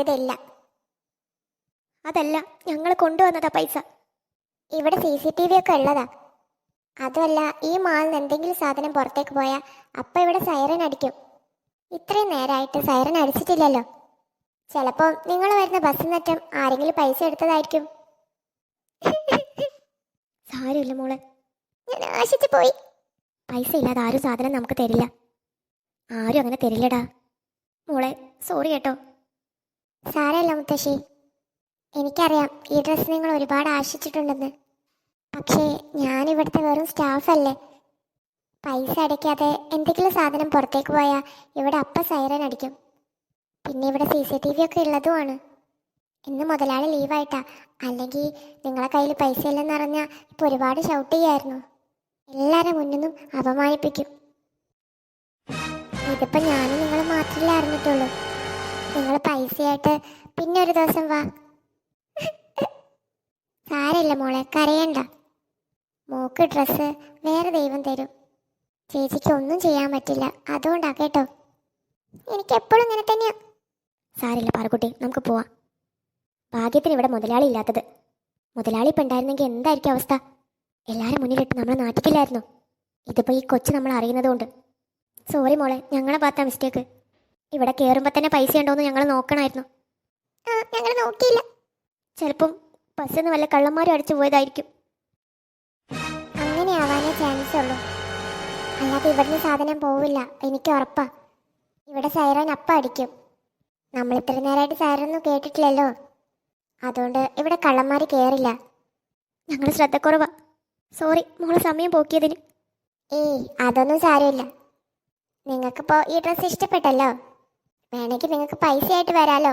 ഇതല്ല അതല്ല ഞങ്ങൾ കൊണ്ടുവന്നതാ പൈസ. ഇവിടെ സി സി ടി വി ഒക്കെ ഉള്ളതാ. അതുമല്ല ഈ മാളിൽ എന്തെങ്കിലും സാധനം പുറത്തേക്ക് പോയാൽ അപ്പം ഇവിടെ സൈറൻ അടിക്കും. ഇത്രയും നേരമായിട്ട് സൈറൻ അടിച്ചിട്ടില്ലല്ലോ. ചിലപ്പോൾ നിങ്ങൾ വരുന്ന ബസ്സിൽ നിന്നറ്റം ആരെങ്കിലും പൈസ എടുത്തതായിരിക്കും. സാരമില്ല മോളെ. ഞാൻ ആശിച്ചു പോയി. പൈസ ഇല്ലാതെ ആരും സാധനം നമുക്ക് തരില്ല. ആരും അങ്ങനെ തരില്ലടാ. മോളെ സോറി കേട്ടോ. സാരമല്ല മുത്തശ്ശി. എനിക്കറിയാം ഈ ഡ്രസ്സ് നിങ്ങൾ ഒരുപാട് ആശിച്ചിട്ടുണ്ടെന്ന്. പക്ഷേ ഞാനിവിടുത്തെ വെറും സ്റ്റാഫല്ലേ പൈസ അടയ്ക്കാതെ എന്തെങ്കിലും സാധനം പുറത്തേക്ക് പോയാൽ ഇവിടെ അപ്പ സൈറൻ അടിക്കും. പിന്നെ ഇവിടെ സി സി ടി വി ഒക്കെ ഉള്ളതുമാണ്. ഇന്ന് മുതലാളി ലീവായിട്ടാ അല്ലെങ്കിൽ നിങ്ങളെ കയ്യിൽ പൈസ ഇല്ലെന്ന് അറിഞ്ഞാൽ ഇപ്പോൾ ഒരുപാട് ഷൗട്ട് ചെയ്യായിരുന്നു. എല്ലാവരും മുന്നിന്നും നിന്നും അപമാനിപ്പിക്കും. ഇതിപ്പോൾ ഞാനും നിങ്ങൾ മാത്രമല്ലേ അറിഞ്ഞിട്ടുള്ളൂ. നിങ്ങൾ പൈസയായിട്ട് പിന്നെ ഒരു ദിവസം വാ. സാരമില്ല മോളെ കരയണ്ട. മോക്ക് ഡ്രസ്സ് വേറെ ദൈവം തരും. ചേച്ചിക്ക് ഒന്നും ചെയ്യാൻ പറ്റില്ല. അതുകൊണ്ടാ കേട്ടോ. എനിക്ക് എപ്പോഴും ഇങ്ങനെ തന്നെയാ. സാരില്ല പാറക്കുട്ടി നമുക്ക് പോവാം. ഭാഗ്യത്തിന് ഇവിടെ മുതലാളി ഇല്ലാത്തത്. മുതലാളി ഇപ്പം ഉണ്ടായിരുന്നെങ്കിൽ എന്തായിരിക്കും അവസ്ഥ? എല്ലാവരും മുന്നിലിട്ട് നമ്മളെ നാട്ടിക്കില്ലായിരുന്നു? ഇതിപ്പോൾ ഈ കൊച്ചു നമ്മൾ അറിയുന്നത് കൊണ്ട്. സോറി മോളെ ഞങ്ങളെ ഭാഗത്താ മിസ്റ്റേക്ക് ഇവിടെ കയറുമ്പോൾ തന്നെ പൈസ ഉണ്ടോയെന്ന് ഞങ്ങൾ നോക്കണായിരുന്നു. ആ ഞങ്ങൾ നോക്കിയില്ല. ചിലപ്പം ബസ്സിൽ നിന്ന് വല്ല കള്ളന്മാരും അടിച്ചു പോയതായിരിക്കും. അങ്ങനെ ആവാനേ ചാൻസ് ഉള്ളൂ. അല്ലാതെ ഇവിടുന്ന് സാധനം പോവില്ല എനിക്ക് ഉറപ്പാ. ഇവിടെ സൈറൻ അപ്പ അടിക്കും. നമ്മൾ ഇത്ര നേരമായിട്ട് സൈറൊന്നും കേട്ടിട്ടില്ലല്ലോ. അതുകൊണ്ട് ഇവിടെ കള്ളന്മാർ കയറില്ല ഞങ്ങൾ ശ്രദ്ധക്കുറവാ. സോറി മോളെ സമയം പോക്കിയതിന്. ഏയ് അതൊന്നും സാരമില്ല. നിങ്ങൾക്കിപ്പോൾ ഈ ഡ്രസ്സ് ഇഷ്ടപ്പെട്ടല്ലോ? വേണമെങ്കിൽ നിങ്ങൾക്ക് പൈസയായിട്ട് വരാലോ.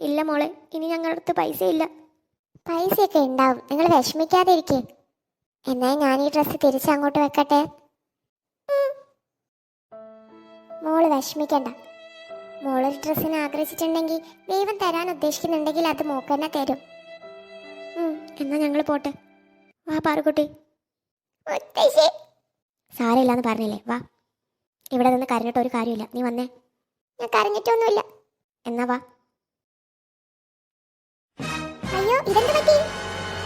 ഇല്ല മോളെ ഇനി ഞങ്ങളുടെ അടുത്ത് പൈസ ഇല്ല പൈസയൊക്കെ ഉണ്ടാവും. നിങ്ങൾ വിഷമിക്കാതെ ഇരിക്കേ എന്നാൽ ഞാൻ ഈ ഡ്രസ്സ് തിരിച്ചങ്ങോട്ട് വെക്കട്ടെ. മോൾ വിഷമിക്കണ്ട. മോളൊരു ഡ്രസ്സിനെ ആഗ്രഹിച്ചിട്ടുണ്ടെങ്കിൽ ദൈവം തരാൻ ഉദ്ദേശിക്കുന്നുണ്ടെങ്കിൽ അത് മോക്ക് തന്നെ തരും. എന്നാ ഞങ്ങൾ പോട്ടെ. വാ പാറുകുട്ടി സാരമില്ലാന്ന് പറഞ്ഞില്ലേ? വാ. ഇവിടെ നിന്ന് കരഞ്ഞിട്ട് ഒരു കാര്യമില്ല. നീ വന്നേ. ഞാൻ കരഞ്ഞിട്ടൊന്നുമില്ല. എന്നാ വാ. അയ്യോ ഇതെന്ത് പറ്റി?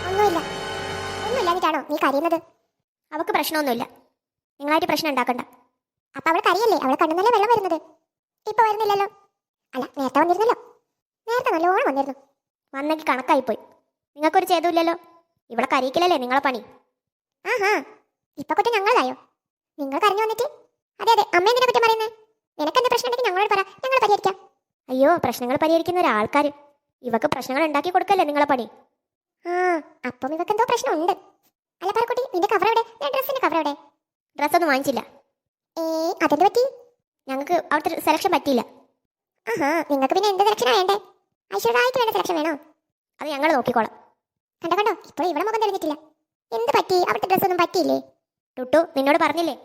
ഒന്നുമില്ല. ഒന്നുമില്ലാഞ്ഞിട്ടാണോ നീ കരയുന്നത്. അവൾക്ക് പ്രശ്നമൊന്നുമില്ല. നിങ്ങളായിട്ട് പ്രശ്നം ഉണ്ടാക്കണ്ട. അപ്പൊ അവൾ കരയല്ലേ? അവളെ കണ്ണുന്നല്ലേ വെള്ളം വരുന്നത്. ഇപ്പൊ വരുന്നില്ലല്ലോ. അല്ല നേരത്തെ വന്നിരുന്നല്ലോ. നേരത്തെ നല്ലോണം വന്നിരുന്നു. വന്നെങ്കിൽ കണക്കായിപ്പോയി. നിങ്ങൾക്കൊരു ചെയ്തുമില്ലല്ലോ ഇവിടെ കരയിക്കില്ലല്ലേ നിങ്ങളെ പണി? ആഹാ ഇപ്പൊ കുറ്റം ഞങ്ങളായോ നിങ്ങൾ കരഞ്ഞു വന്നിട്ട്? അതെ അതെ അമ്മ എന്തിനെ കുറ്റം പറയുന്നത് നിനക്ക് എന്ത് പ്രശ്നം ഉണ്ടെങ്കിൽ ഞങ്ങളോട് പറ. ഞങ്ങൾ പരിഹരിക്കാം. അയ്യോ പ്രശ്നങ്ങൾ പരിഹരിക്കുന്ന ഒരാൾക്കാർ ഇവക്ക് പ്രശ്നങ്ങൾ ഉണ്ടാക്കി കൊടുക്കല്ലേ നിങ്ങളെ പണി? ആ അപ്പം ഇവക്ക് എന്തോ പ്രശ്നമുണ്ട്. അല്ല പറക്കുട്ടി നിന്റെ കവർ എവിടെ? ഞാൻ ഡ്രസ്സിന്റെ കവർ എവിടെ? ഡ്രസ് ഒന്നും വാങ്ങിച്ചില്ല. ഏ അതെന്ത് പറ്റി? ഞങ്ങൾക്ക് അവിടുത്തെ സെലക്ഷൻ പറ്റിയില്ല. ആഹാ നിങ്ങൾക്ക് പിന്നെ എന്ത് സെലക്ഷൻ വേണ്ടേ? ഐശ്വര്യമായിട്ട് വേണ്ട സെലക്ഷൻ വേണോ? അത് ഞങ്ങൾ നോക്കിക്കോളാം. കണ്ടോ കണ്ടോ? ഇപ്പോൾ ഇവിടെ മുഖം തെളിഞ്ഞിട്ടില്ല. എന്ത് പറ്റി? അവിടുത്തെ ഡ്രസ്സ് ഒന്നും പറ്റിയില്ലേ? ടുട്ടു നിന്നോട് പറഞ്ഞില്ലേ?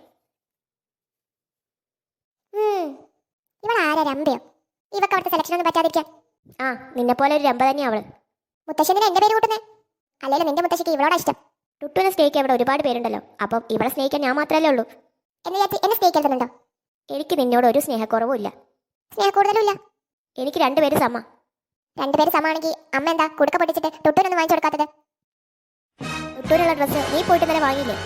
ഇവൾ ആരാ രമ്പയോ? ഇവക്ക് അവിടുത്തെ സെലക്ഷൻ ഒന്നും പറ്റാതിരിക്കാൻ. ആ നിന്നെ പോലെ ഒരു രമ്പ തന്നെയാ അവൾ. മുത്തശ്ശിനെ എന്റെ പേര് കൂട്ടുന്നേ? അല്ലെങ്കിൽ നിന്റെ മുത്തശ്ശിക്ക് ഇവളോടാ ഇഷ്ടം. ടുട്ടുവിനെ സ്നേഹിക്കാൻ ഇവിടെ ഒരുപാട് പേരുണ്ടല്ലോ. അപ്പം ഇവളെ സ്നേഹിക്കാൻ ഞാൻ മാത്രമല്ലേ ഉള്ളൂ. എന്നെ വിചാരിച്ച് എന്നെ സ്നേഹിക്കരുതുണ്ടോ എനിക്ക് നിന്നോട് ഒരു സ്നേഹക്കുറവും ഇല്ല. സ്നേഹക്കൂടുതലും ഇല്ല. എനിക്ക് രണ്ടുപേര് സമ. രണ്ടുപേര് സമാണെങ്കിൽ അമ്മ എന്താ കുടുക്ക പൊട്ടിച്ചിട്ട് ടുട്ടൂനൊന്നും വാങ്ങിച്ചു കൊടുക്കാത്തത്? ടുട്ടൂനുള്ള ഡ്രസ്സ് നീ പോയിട്ട് ഇന്നലെ വാങ്ങിയില്ലേ?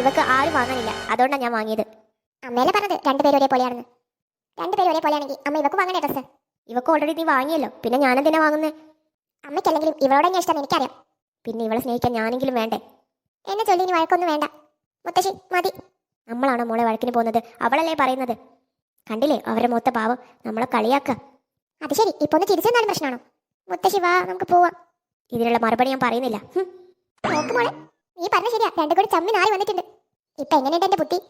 ഇവക്ക് ആരും വാങ്ങാനില്ല. അതുകൊണ്ടാണ് ഞാൻ വാങ്ങിയത്. അമ്മയല്ലേ പറഞ്ഞത്? രണ്ടുപേരും ഒരേപോലെയാണെന്ന്. രണ്ടുപേരും ഒരേപോലെയാണെങ്കിൽ അമ്മ ഇവക്ക് വാങ്ങണേ ഡ്രസ്സ്. ഇവക്ക് ഓൾറെഡി നീ വാങ്ങിയല്ലോ. പിന്നെ ഞാനെന്തിനാ വാങ്ങുന്നേ? അമ്മയ്ക്കല്ലെങ്കിലും ഇവളോടെ ഞാൻ ഇഷ്ടം എനിക്കറിയാം. പിന്നെ ഇവളെ സ്നേഹിക്കാൻ ഞാനെങ്കിലും വേണ്ടേ? എന്നെ ചൊല്ലി ഇനി വഴക്കൊന്നും വേണ്ട. മുത്തശ്ശി മതി. നമ്മളാണോ മോളെ വഴക്കിന് പോകുന്നത്? അവളല്ലേ പറയുന്നത്. കണ്ടില്ലേ? അവരെ മൊത്ത പാവം. നമ്മളെ കളിയാക്ക അത് ശരി. ഇപ്പൊ ഒന്ന് തിരിച്ചു തന്നാലും പ്രശ്നമാണോ? മുത്തശ്ശി വാ നമുക്ക് പോവാം. ഇതിനുള്ള മറുപടി ഞാൻ പറയുന്നില്ല. ഹും. നോക്ക് മോളെ. നീ പറഞ്ഞ ശരിയാ. രണ്ടു കൂടി ചമ്മി നാളെ വന്നിട്ടുണ്ട്. ഇപ്പൊ എങ്ങനെയുണ്ട് എന്റെ ബുദ്ധി?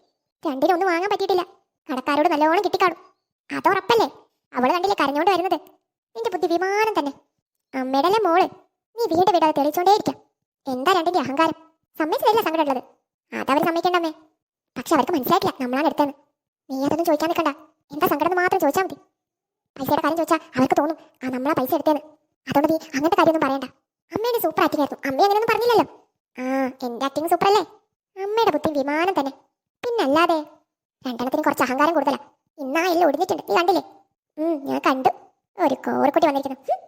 രണ്ടിനൊന്നും വാങ്ങാൻ പറ്റിയിട്ടില്ല. കടക്കാരോട് നല്ലോണം കിട്ടിക്കാണും. അത് ഉറപ്പല്ലേ? അവൾ കണ്ടില്ലേ കരഞ്ഞോണ്ട് വരുന്നത്? നിന്റെ ബുദ്ധി വിമാനം തന്നെ. അമ്മയുടെ മോൾ? നീ വീട് വിടാതെ തെളിച്ചോണ്ടേയിരിക്കാം. എന്താ രണ്ടിന്റെ അഹങ്കാരം? സമ്മതിച്ചതല്ല സങ്കടം ഉള്ളത് അതവർ സമ്മതിക്കണ്ടമ്മേ. പക്ഷെ അവർക്ക് മനസ്സിലായിട്ടില്ല നമ്മളാണ് എടുത്തത് നീ അതൊന്നും ചോദിക്കാൻ നിൽക്കണ്ട. എന്താ സങ്കടം മാത്രം ചോദിച്ചാൽ മതി. പൈസയുടെ കാര്യം ചോദിച്ചാൽ അവർക്ക് തോന്നും ആ നമ്മളാ പൈസ എടുത്തേന്ന് അതുകൊണ്ട് നീ അങ്ങനത്തെ കാര്യമൊന്നും പറയണ്ട. അമ്മേനെ സൂപ്പർ ആക്ടിംഗ് ആയിരുന്നു. അമ്മ അങ്ങനെയൊന്നും പറഞ്ഞില്ലല്ലോ. ആ എന്റെ ആക്ടിങ് സൂപ്പർ അല്ലേ അമ്മയുടെ ബുദ്ധി വിമാനം തന്നെ. പിന്നല്ലാതെ രണ്ടെണ്ണത്തിന് കുറച്ച് അഹങ്കാരം കൂടുതലാ. ഇന്നാ എല്ലാം ഒടിഞ്ഞിട്ടുണ്ട്. നീ കണ്ടില്ലേ? ഉം ഞാൻ കണ്ടു. ഒരു കോറക്കുട്ടി വന്നിരിക്കുന്നു.